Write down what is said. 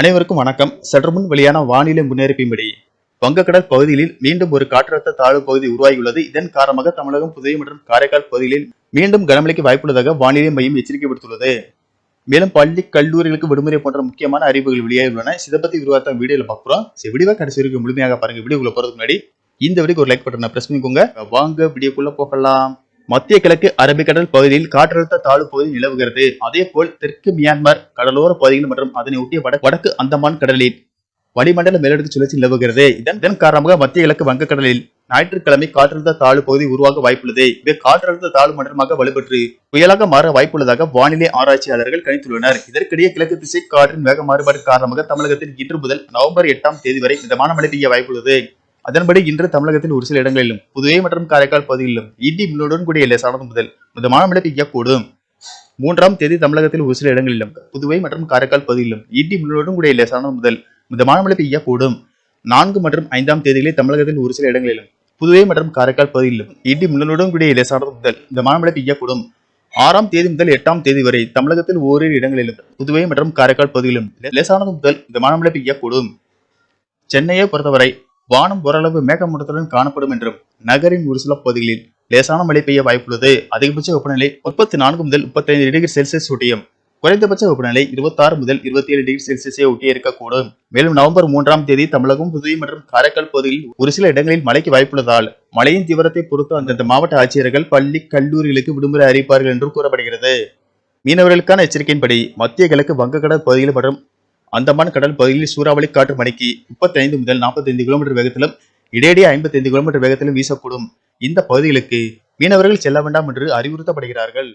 அனைவருக்கும் வணக்கம். சற்று முன் வெளியான வானிலை முன்னறிப்பின்படி வங்கக்கடல் பகுதிகளில் மீண்டும் ஒரு காற்றழுத்த தாழ்வு பகுதி உருவாகியுள்ளது. இதன் காரணமாக தமிழகம் புதுவை மற்றும் காரைக்கால் பகுதிகளில் மீண்டும் கனமழைக்கு வாய்ப்புள்ளதாக வானிலை மையம் எச்சரிக்கை விடுத்துள்ளது. மேலும் பள்ளி கல்லூரிகளுக்கு விடுமுறை போன்ற முக்கியமான அறிவுகள் வெளியாகியுள்ளன. இதை பத்தி விரிவாக வீடியோல பார்க்குறோம் சரி வீடியோ கடைசி வரைக்கும் முழுமையாக பாருங்க. வீடியோக்குள்ள போறதுக்கு முன்னாடி இந்த வீடியோக்கு ஒரு லைக் பட்டனை பிரஸ் பண்ணிக்கோங்க. வாங்க வீடியோக்குள்ள போகலாம். மத்திய கிழக்கு அரபிக்கடல் பகுதியில் காற்றழுத்த தாழ்வு பகுதி நிலவுகிறது. அதே போல் தெற்கு மியான்மர் கடலோர பகுதிகள் மற்றும் அதனை ஒட்டிய வட- வடக்கு அந்தமான் கடலில் வளிமண்டல மேலடுக்கு சுழற்சி நிலவுகிறது. இதன் இதன் காரணமாக மத்திய கிழக்கு வங்கக்கடலில் ஞாயிற்றுக்கிழமை காற்றழுத்த தாழ்வு பகுதி உருவாக வாய்ப்புள்ளது. இது காற்றழுத்த தாழ்வு மண்டலமாக வலுப்பெற்று புயலாக மாற வாய்ப்புள்ளதாக வானிலை ஆராய்ச்சியாளர்கள் கணித்துள்ளனர். இதற்கிடையே கிழக்கு திசை காற்றின் வேக மாறுபாடு காரணமாக தமிழகத்தில் இன்று முதல் நவம்பர் எட்டாம் தேதி வரை மிதமான மழை பெய்ய வாய்ப்புள்ளது. அதன்படி இன்று தமிழகத்தில் ஒரு சில இடங்களிலும் புதுவை மற்றும் காரைக்கால் பகுதிகளிலும் இடி மின்னுடன் கூடிய லேசானது முதல் மிதமான மழை பெய்யக்கூடும் மூன்றாம் தேதி தமிழகத்தில் ஒரு சில இடங்களிலும் புதுவை மற்றும் காரைக்கால் பகுதியிலும் இடி மின்னுடன் கூடிய லேசானது முதல் மிதமான மழை பெய்யக்கூடும் நான்கு மற்றும் ஐந்தாம் தேதிகளில் தமிழகத்தில் ஒரு சில இடங்களிலும் புதுவை மற்றும் காரைக்கால் பகுதியிலும் இடி மின்னலுடன் கூடிய லேசானது முதல் மிதமான மழை பெய்யக்கூடும் ஆறாம் தேதி முதல் எட்டாம் தேதி வரை தமிழகத்தில் ஓரிரு இடங்களிலும் புதுவை மற்றும் காரைக்கால் பகுதியிலும் லேசானது முதல் மிதமான மழை பெய்யக்கூடும் சென்னையை பொறுத்தவரை வானம் ஓரளவு மேகமூட்டத்துடன் காணப்படும் என்றும் நகரின் ஒரு சில பகுதிகளில் லேசான மழை பெய்ய வாய்ப்புள்ளது. அதிகபட்ச வெப்பநிலை முப்பத்தி நான்கு முதல் முப்பத்தைந்து டிகிரி செல்சியஸ் ஒட்டியும் குறைந்தபட்ச வெப்பநிலை இருபத்தாறு முதல் இருபத்தி ஏழு டிகிரி செல்சியஸை ஒட்டியே இருக்கக்கூடும். மேலும் நவம்பர் மூன்றாம் தேதி தமிழகம் புதுவை மற்றும் காரைக்கால் பகுதியில் ஒரு சில இடங்களில் மழைக்கு வாய்ப்புள்ளதால் மழையின் தீவிரத்தை பொறுத்து அந்தந்த மாவட்ட ஆட்சியர்கள் பள்ளி கல்லூரிகளுக்கு விடுமுறை அறிவிப்பார்கள் என்றும் கூறப்படுகிறது. மீனவர்களுக்கான எச்சரிக்கையின்படி மத்திய கிழக்கு வங்கக்கடல் பகுதிகள் மற்றும் அந்தமான் கடல் பகுதியில் சூறாவளி காற்று மணிக்கு 35 முதல் 45 கிலோமீட்டர் வேகத்திலும் இடையிடையே 55 கிலோமீட்டர் வேகத்திலும் வீசக்கூடும். இந்த பகுதிகளுக்கு மீனவர்கள் செல்ல வேண்டாம் என்று அறிவுறுத்தப்படுகிறார்கள்.